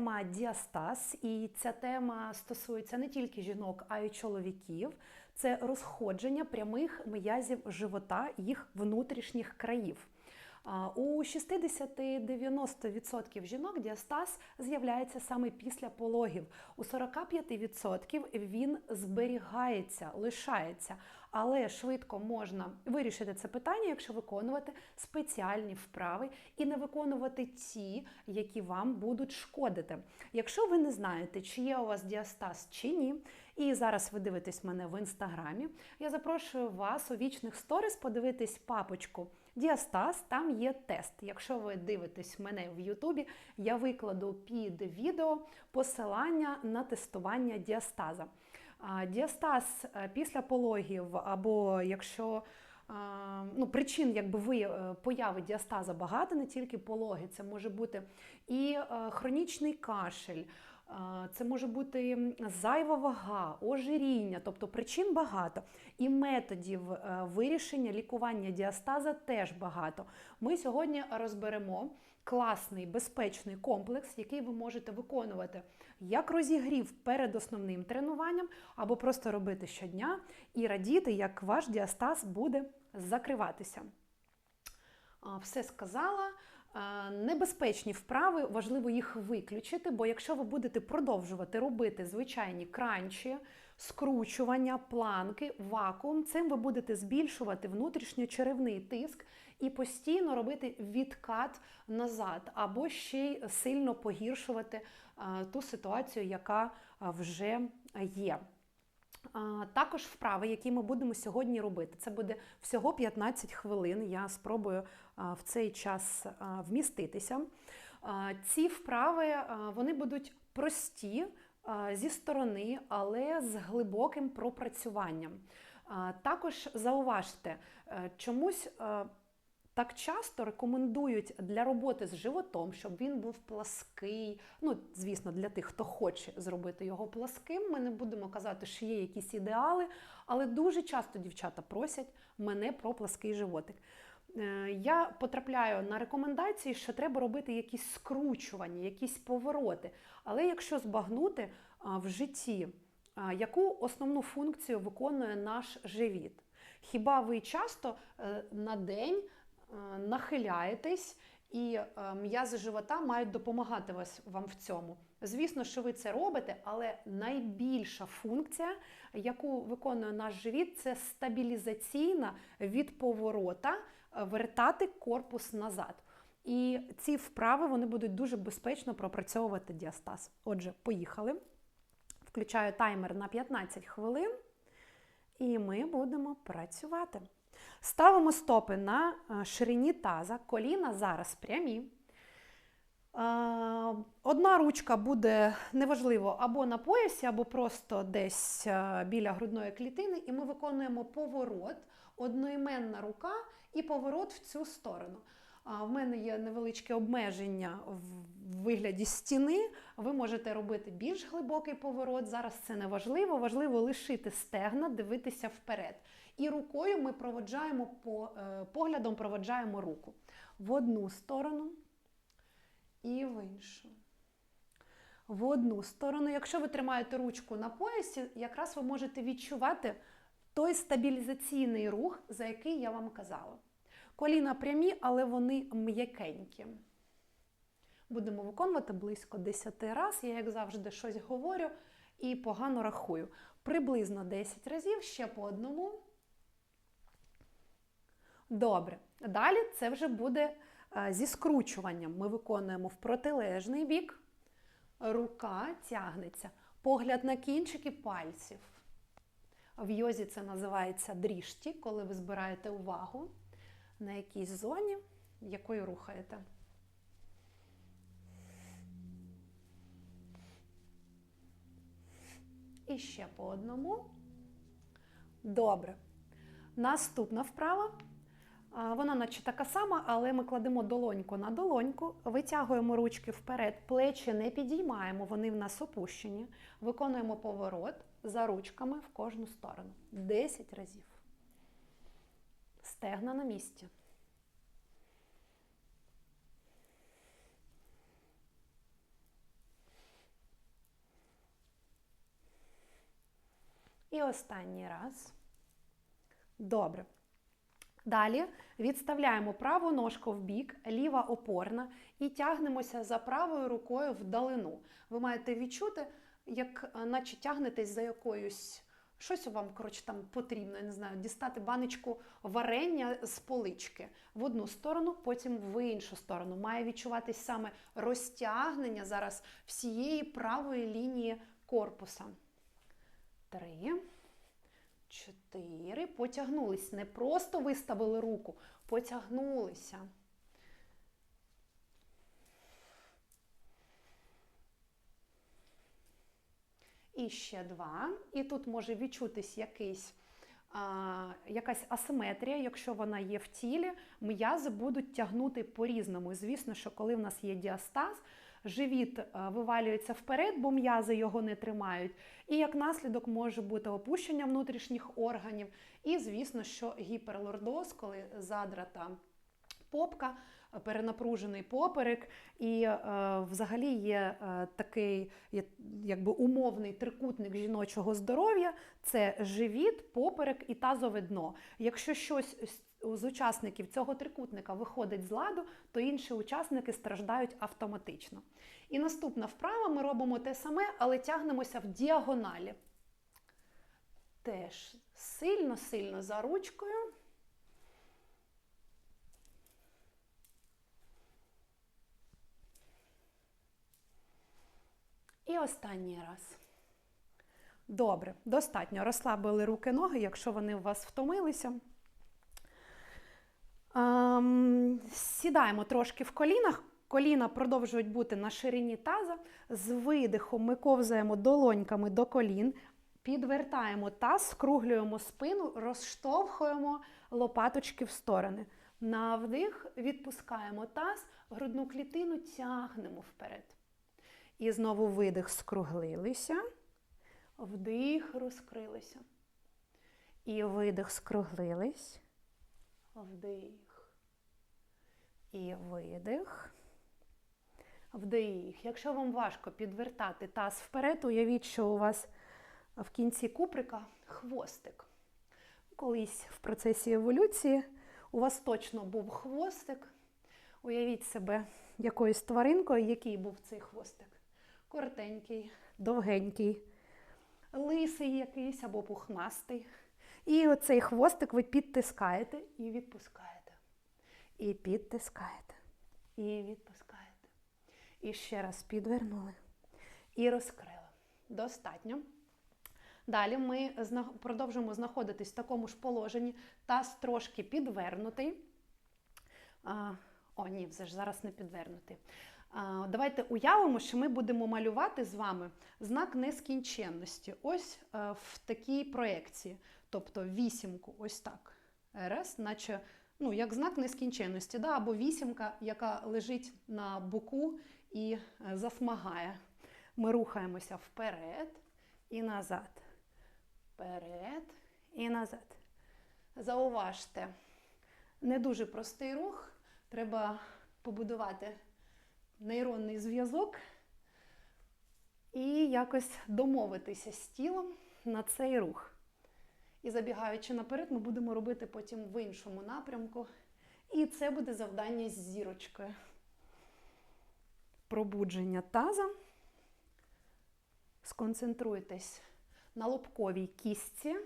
тема діастаз, і ця тема стосується не тільки жінок, а й чоловіків. Це розходження прямих м'язів живота їх внутрішніх країв. У 60-90% жінок діастаз з'являється саме після пологів. У 45% він зберігається, лишається, але швидко можна вирішити це питання, якщо виконувати спеціальні вправи і не виконувати ті, які вам будуть шкодити. Якщо ви не знаєте, чи є у вас діастаз чи ні, і зараз ви дивитесь мене в інстаграмі, я запрошую вас у вічних сторіс подивитись папочку. Діастаз, там є тест. Якщо ви дивитесь мене в Ютубі, я викладу під відео посилання на тестування діастаза. Діастаз е, після пологів, або якщо ну, причин якби ви е, появи діастаза багато, не тільки пологи, це може бути і е, хронічний кашель. Це може бути зайва вага, ожиріння, тобто причин багато. І методів вирішення лікування діастаза теж багато. Ми сьогодні розберемо класний безпечний комплекс, який ви можете виконувати як розігрів перед основним тренуванням, або просто робити щодня і радіти, як ваш діастаз буде закриватися. Все сказала. Небезпечні вправи, важливо їх виключити, бо якщо ви будете продовжувати робити звичайні кранчі, скручування, планки, вакуум, цим ви будете збільшувати внутрішньочеревний тиск і постійно робити відкат назад, або ще й сильно погіршувати е, ту ситуацію, яка е, вже є. Також вправи, які ми будемо сьогодні робити. Це буде всього 15 хвилин. Я спробую в цей час вміститися. Ці вправи вони будуть прості зі сторони, але з глибоким пропрацюванням. Також зауважте, е, чомусь. Е, так часто рекомендують для роботи з животом, щоб він був плаский. Ну, звісно, для тих, хто хоче зробити його пласким. Ми не будемо казати, що є якісь ідеали, але дуже часто дівчата просять мене про плаский животик. Е, Я потрапляю на рекомендації, що треба робити якісь скручування, якісь повороти. Але якщо збагнути в житті, яку основну функцію виконує наш живіт? Хіба ви часто е, на день е, нахиляєтесь, і е, м'язи живота мають допомагати вас вам в цьому. Звісно, що ви це робите, але найбільша функція, яку виконує наш живіт, це стабілізаційна від поворота е, вертати корпус назад. І ці вправи вони будуть дуже безпечно пропрацьовувати діастаз. Отже, поїхали. Включаю таймер на 15 хвилин, і ми будемо працювати. Ставимо стопи на е, ширині таза, коліна зараз прямі. Е, Одна ручка буде неважливо або на поясі, або просто десь е, біля грудної клітини, і ми виконуємо поворот, одноіменна рука і поворот в цю сторону. В мене є невеличке обмеження в вигляді стіни. Ви можете робити більш глибокий поворот. Зараз це не важливо. Важливо лишити стегна, дивитися вперед. І рукою ми проводжаємо по, е, поглядом проводжаємо руку в одну сторону і в іншу. В одну сторону. Якщо ви тримаєте ручку на поясі, якраз ви можете відчувати той стабілізаційний рух, за який я вам казала. Коліна прямі, але вони м'якенькі. Будемо виконувати близько 10 разів. Я, як завжди, щось говорю і погано рахую. Приблизно 10 разів, ще по одному. Добре. Далі це вже буде е, зі скручуванням. Ми виконуємо в протилежний бік. Рука тягнеться. Погляд на кінчики пальців. В йозі це називається дріжті, коли ви збираєте увагу на якійсь зоні, якою рухаєте. І ще по одному. Добре. Наступна вправа. Вона наче така сама, але ми кладемо долоньку на долоньку, витягуємо ручки вперед, плечі не підіймаємо, вони в нас опущені. Виконуємо поворот за ручками в кожну сторону. 10 разів стегна на місці. І останній раз. Добре. Далі відставляємо праву ножку в бік, ліва опорна і тягнемося за правою рукою вдалину. Ви маєте відчути, як е, наче тягнетесь за якоюсь Щось вам, коротше, там потрібно, я не знаю, дістати баночку варення з полички в одну сторону, потім в іншу сторону. Має відчуватись саме розтягнення зараз всієї правої лінії корпуса. Три, чотири. Потягнулись. Не просто виставили руку, потягнулися. І ще два. І тут може відчутись якийсь, а, якась асиметрія, якщо вона є в тілі, м'язи будуть тягнути по-різному. І звісно, що коли в нас є діастаз, живіт а, вивалюється вперед, бо м'язи його не тримають. І як наслідок може бути опущення внутрішніх органів. І, звісно, що гіперлордоз, коли задрата попка, перенапружений поперек, і е, взагалі є е, такий є, якби умовний трикутник жіночого здоров'я: це живіт, поперек і тазове дно. Якщо щось з- учасників цього трикутника виходить з ладу, то інші учасники страждають автоматично. І наступна вправа ми робимо те саме, але тягнемося в діагоналі. Теж сильно-сильно за ручкою. І останній раз. Добре, достатньо. Розслабили руки, ноги, якщо вони у вас втомилися. Ем, сідаємо трошки в колінах. Коліна продовжують бути на ширині таза. З видихом ми ковзаємо долоньками до колін, підвертаємо таз, скруглюємо спину, розштовхуємо лопаточки в сторони. На вдих відпускаємо таз, грудну клітину тягнемо вперед. І знову видих скруглилися, вдих розкрилися. І видих скруглились, вдих. І видих. Вдих. Якщо вам важко підвертати таз вперед, уявіть, що у вас в кінці куприка хвостик. Колись в процесі еволюції у вас точно був хвостик. Уявіть себе якоюсь тваринкою, який був цей хвостик. Коротенький, довгенький, лисий якийсь або пухнастий. І оцей хвостик ви підтискаєте і відпускаєте. І підтискаєте. І відпускаєте. І ще раз підвернули. І розкрили. Достатньо. Далі ми продовжуємо знаходитись в такому ж положенні. Таз трошки підвернутий. А, о, ні, вже ж зараз не підвернутий. Давайте уявимо, що ми будемо малювати з вами знак нескінченності. Ось е, в такій проекції. Тобто вісімку, ось так. Раз, наче ну, як знак нескінченності, да? або вісімка, яка лежить на боку і е, засмагає. Ми рухаємося вперед і назад. Вперед і назад. Зауважте, не дуже простий рух. Треба побудувати нейронний зв'язок і якось домовитися з тілом на цей рух. І забігаючи наперед, ми будемо робити потім в іншому напрямку. І це буде завдання з зірочкою. Пробудження таза. Сконцентруйтесь на лобковій кістці.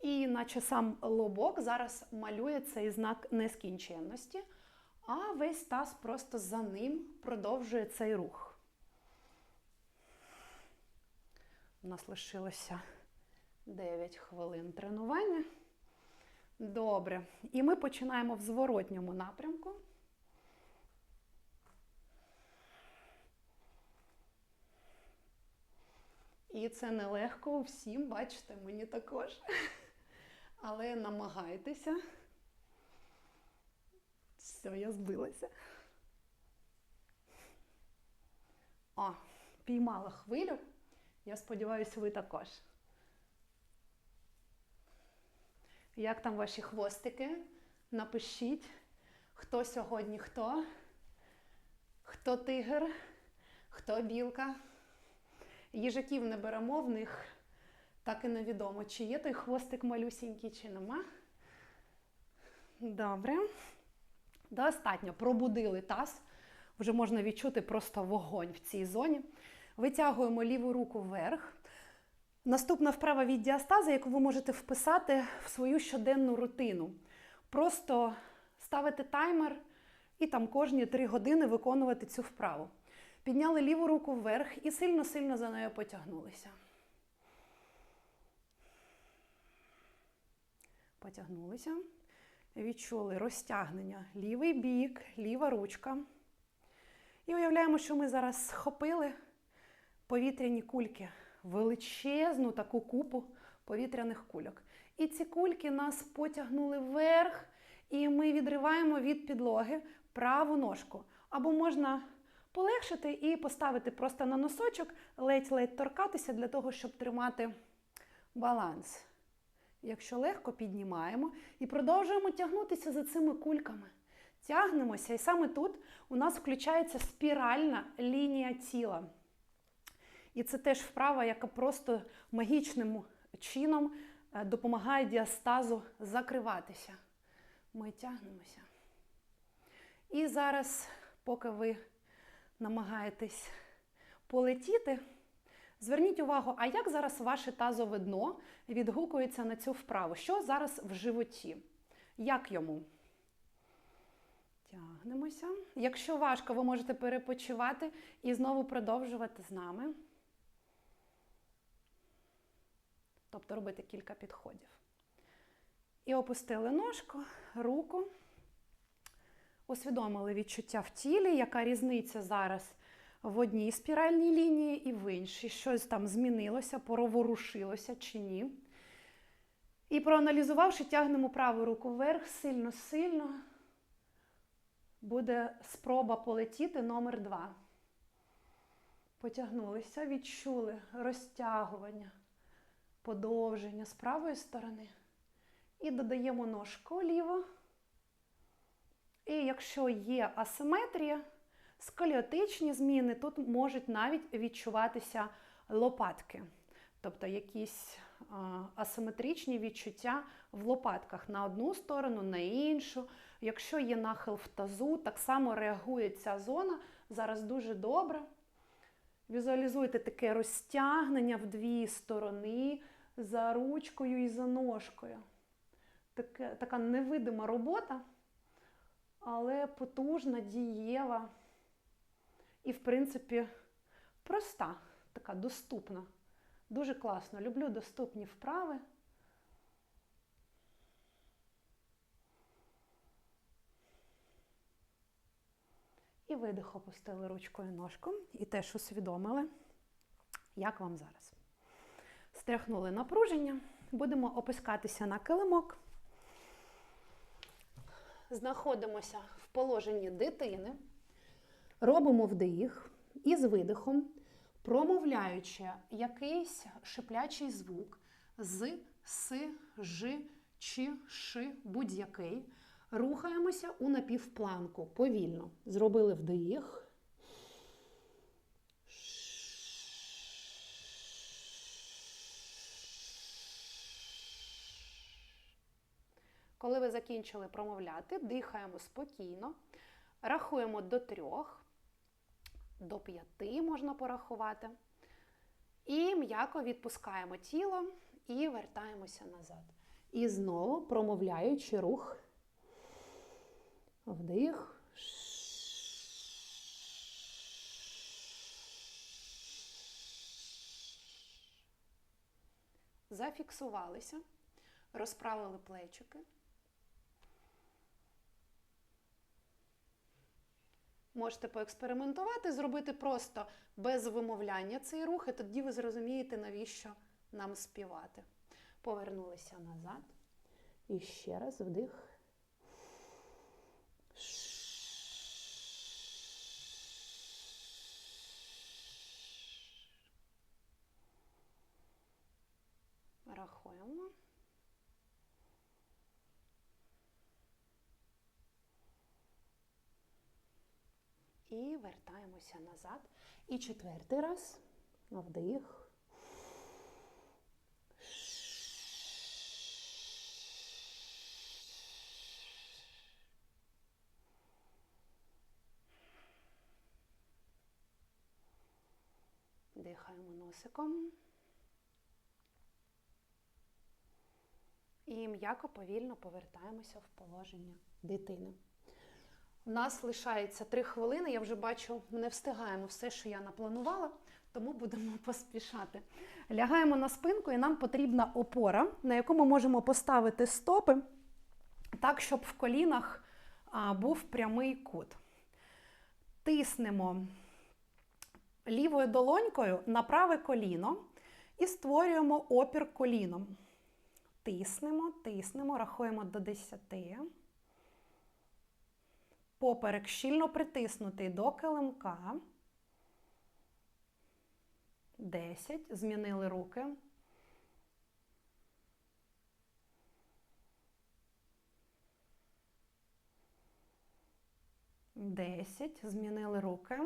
І наче сам лобок зараз малює цей знак нескінченності, а весь таз просто за ним продовжує цей рух. У нас лишилося 9 хвилин тренування. Добре. І ми починаємо в зворотньому напрямку. І це нелегко всім, бачите, мені також. Але намагайтеся. Все, я збилася. О, піймала хвилю. Я сподіваюся, ви також. Як там ваші хвостики? Напишіть, хто сьогодні хто, хто тигр, хто білка. Їжаків не беремо в них Так і невідомо, чи є той хвостик малюсінький, чи нема. Добре. Достатньо. Пробудили таз. Вже можна відчути просто вогонь в цій зоні. Витягуємо ліву руку вверх. Наступна вправа від діастази, яку ви можете вписати в свою щоденну рутину. Просто ставити таймер і там кожні 3 години виконувати цю вправу. Підняли ліву руку вверх і сильно-сильно за нею потягнулися. Потягнулися. Відчули розтягнення. Лівий бік, ліва ручка. І уявляємо, що ми зараз схопили повітряні кульки, величезну таку купу повітряних кульок. І ці кульки нас потягнули вверх, і ми відриваємо від підлоги праву ножку. Або можна полегшити і поставити просто на носочок, ледь-ледь торкатися для того, щоб тримати баланс. Якщо легко піднімаємо і продовжуємо тягнутися за цими кульками. Тягнемося, і саме тут у нас включається спіральна лінія тіла. І це теж вправа, яка просто магічним чином е, допомагає діастазу закриватися. Ми тягнемося. І зараз, поки ви намагаєтесь полетіти, зверніть увагу, а як зараз ваше тазове дно відгукується на цю вправу? Що зараз в животі? Як йому? Тягнемося. Якщо важко, ви можете перепочивати і знову продовжувати з нами. Тобто робити кілька підходів. І опустили ножку, руку. Усвідомили відчуття в тілі, яка різниця зараз в одній спіральній лінії і в іншій. Щось там змінилося, проворушилося чи ні. І проаналізувавши, тягнемо праву руку вверх сильно-сильно. Буде спроба полетіти номер два. Потягнулися, відчули розтягування, подовження з правої сторони. І додаємо ножку ліво. І якщо є асиметрія, сколіотичні зміни, тут можуть навіть відчуватися лопатки. Тобто якісь асиметричні відчуття в лопатках на одну сторону, на іншу. Якщо є нахил в тазу, так само реагує ця зона. Зараз дуже добре. Візуалізуйте таке розтягнення в дві сторони за ручкою і за ножкою. Таке, така невидима робота, але потужна, дієва і, в принципі, проста, така доступна. Дуже класно. Люблю доступні вправи. І видих опустили ручкою ножку і теж усвідомили, як вам зараз. Стряхнули напруження, будемо опускатися на килимок. Знаходимося в положенні дитини, робимо вдих і з видихом, промовляючи якийсь шиплячий звук з, с, ж, чи, ши, будь-який. Рухаємося у напівпланку повільно. Зробили вдих. Коли ви закінчили промовляти, дихаємо спокійно, рахуємо до трьох, до п'яти можна порахувати. І м'яко відпускаємо тіло і вертаємося назад. І знову промовляючи рух. Вдих. Зафіксувалися, розправили плечики. Можете поекспериментувати, зробити просто без вимовляння цей рух, і тоді ви зрозумієте, навіщо нам співати. Повернулися назад. І ще раз вдих. і вертаємося назад. І четвертий раз. на Вдих. Дихаємо носиком. І м'яко повільно повертаємося в положення дитини. У нас лишається 3 хвилини. Я вже бачу, не встигаємо все, що я напланувала, тому будемо поспішати. Лягаємо на спинку, і нам потрібна опора, на яку ми можемо поставити стопи так, щоб в колінах був прямий кут. Тиснемо лівою долонькою на праве коліно і створюємо опір коліном. Тиснемо, тиснемо, рахуємо до 10. Поперек щільно притиснутий до килимка. 10. Змінили руки. Десять. Змінили руки.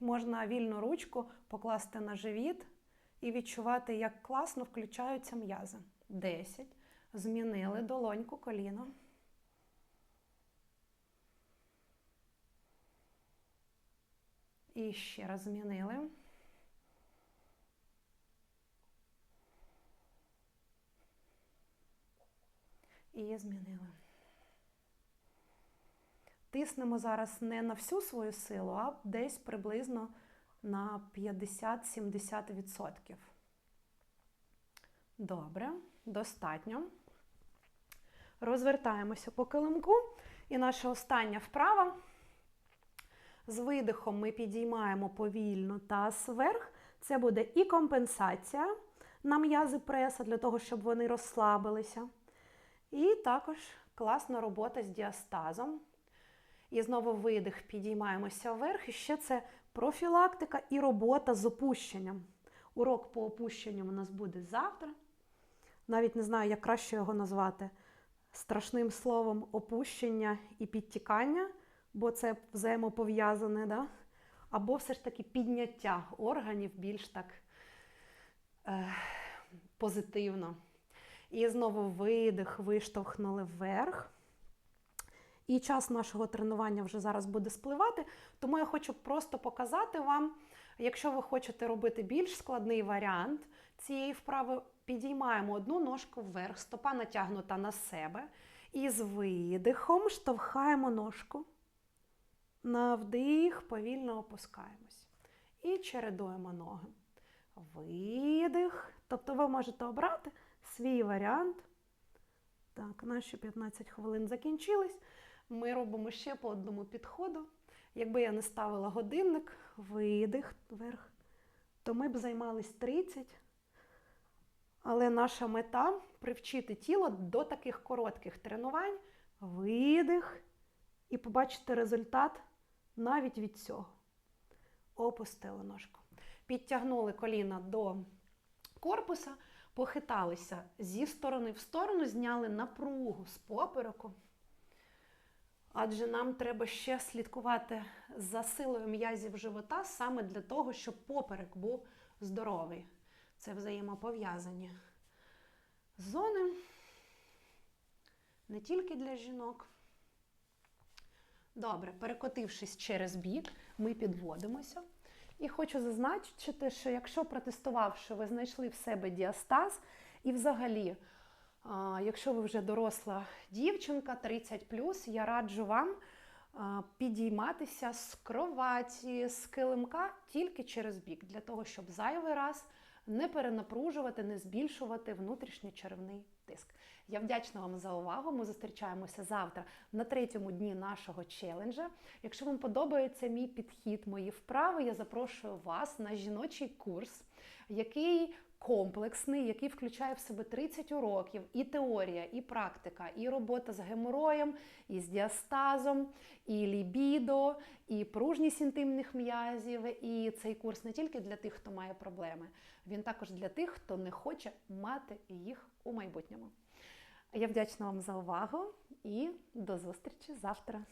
Можна вільну ручку покласти на живіт і відчувати, як класно включаються м'язи. 10. Змінили долоньку коліно. І ще раз змінили. І змінили. Тиснемо зараз не на всю свою силу, а десь приблизно на 50-70%. Добре, достатньо. Розвертаємося по килимку. І наша остання вправа. З видихом ми підіймаємо повільно таз вверх. Це буде і компенсація на м'язи преса, для того, щоб вони розслабилися. І також класна робота з діастазом. І знову видих, підіймаємося вверх. І ще це профілактика і робота з опущенням. Урок по опущенням у нас буде завтра. Навіть не знаю, як краще його назвати страшним словом опущення і підтікання, бо це взаємопов'язане, да? або все ж таки підняття органів більш так е, позитивно. І знову видих, виштовхнули вверх. І час нашого тренування вже зараз буде спливати, тому я хочу просто показати вам, якщо ви хочете робити більш складний варіант цієї вправи, підіймаємо одну ножку вверх, стопа натягнута на себе. І з видихом штовхаємо ножку. На вдих, повільно опускаємось. І чередуємо ноги. Видих. Тобто ви можете обрати свій варіант. Так, наші 15 хвилин закінчились. Ми робимо ще по одному підходу. Якби я не ставила годинник, видих вверх, то ми б займались 30. Але наша мета привчити тіло до таких коротких тренувань, видих, і побачити результат навіть від цього. Опустили ножку. Підтягнули коліна до корпуса, похиталися зі сторони в сторону, зняли напругу з попереку. Адже нам треба ще слідкувати за силою м'язів живота саме для того, щоб поперек був здоровий. Це взаємопов'язані зони не тільки для жінок. Добре, перекотившись через бік, ми підводимося. І хочу зазначити, що якщо протестувавши, ви знайшли в себе діастаз, і взагалі, якщо ви вже доросла дівчинка 30, я раджу вам підійматися з кроваті, з килимка тільки через бік, для того, щоб зайвий раз не перенапружувати, не збільшувати внутрішній черевний тиск. Я вдячна вам за увагу. Ми зустрічаємося завтра на третьому дні нашого челенджа. Якщо вам подобається мій підхід, мої вправи, я запрошую вас на жіночий курс, який комплексний, який включає в себе 30 уроків, і теорія, і практика, і робота з геморроєм, і з діастазом, і лібідо, і пружність інтимних м'язів. І цей курс не тільки для тих, хто має проблеми, він також для тих, хто не хоче мати їх у майбутньому. Я вдячна вам за увагу і до зустрічі завтра.